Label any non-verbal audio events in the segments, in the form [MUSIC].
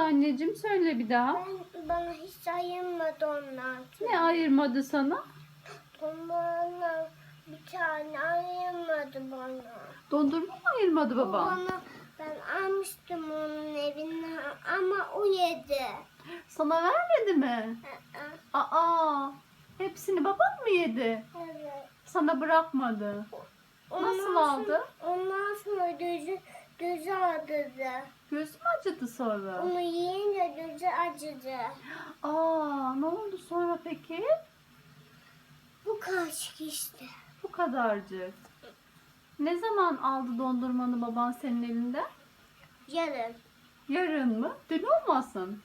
oldu anneciğim? Söyle bir daha. Ben, bana hiç ayırmadı onlar. Ne ayırmadı sana? Bana bir tane ayırmadı bana. Dondurma mı ayırmadı baban? Bana ben almıştım onun evine ama o yedi. Sana vermedi mi? Aa, Aa, hepsini baban mı yedi? Evet. Sana bırakmadı. Nasıl Ondan aldı? sonra- Ondan sonra gözü, gözü ağrıdı. Göz mü acıdı sonra? Onu yiyince gözü acıdı. Aa, ne oldu sonra peki? Bu kaşık işte. Bu kadarcık. Ne zaman aldı dondurmanı baban senin elinden? Yarın. Yarın mı? Dün olmasın.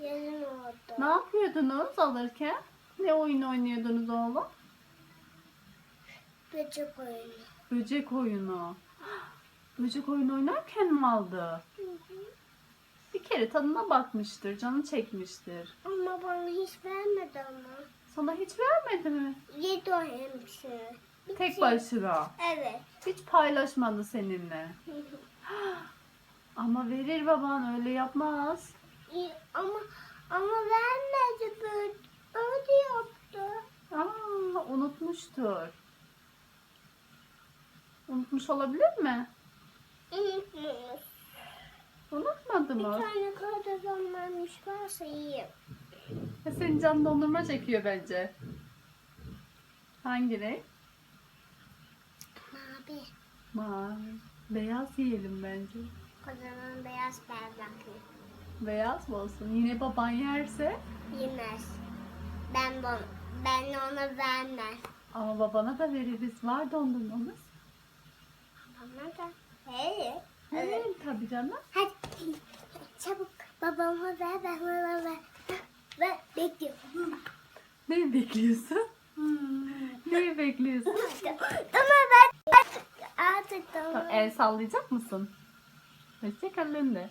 Yarın oldu. Ne yapıyordunuz alırken? Ne oyun oynuyordunuz oğlum? Böcek oyunu. Böcek oyunu. Böcek oyunu oynarken mi aldı? Bir kere tadına bakmıştır, canı çekmiştir. Ama bana hiç vermedi ama. Sana hiç vermedi mi? Yedi o. Bir Tek şey- başına. Evet. Hiç paylaşmadı seninle. [GASPS] Ama verir baban öyle yapmaz. İyi, ama ama vermedi böyle, öyle yaptı. Aa, unutmuştur. Unutmuş olabilir mi? Unutmuş. Unutmadı Bir mı? tane kardeşim vermiş varsa yiyeyim. Ya Senin canın dondurma çekiyor bence. Hangi renk? Mavi. Mavi. Beyaz yiyelim bence. Kocaman beyaz bardaklı. Beyaz mı olsun? Yine baban yerse Yemez. Ben ben ona vermem. ama babana da veririz. Var dondurmamız. Bana da. Hey. Canım. Hadi çabuk babama ver ben ona ver. Ver bekliyorum. Ne bekliyorsun? Ne bekliyorsun? tamam ben artık tamam. Tamam, el sallayacak mısın? Hoşçakalın de.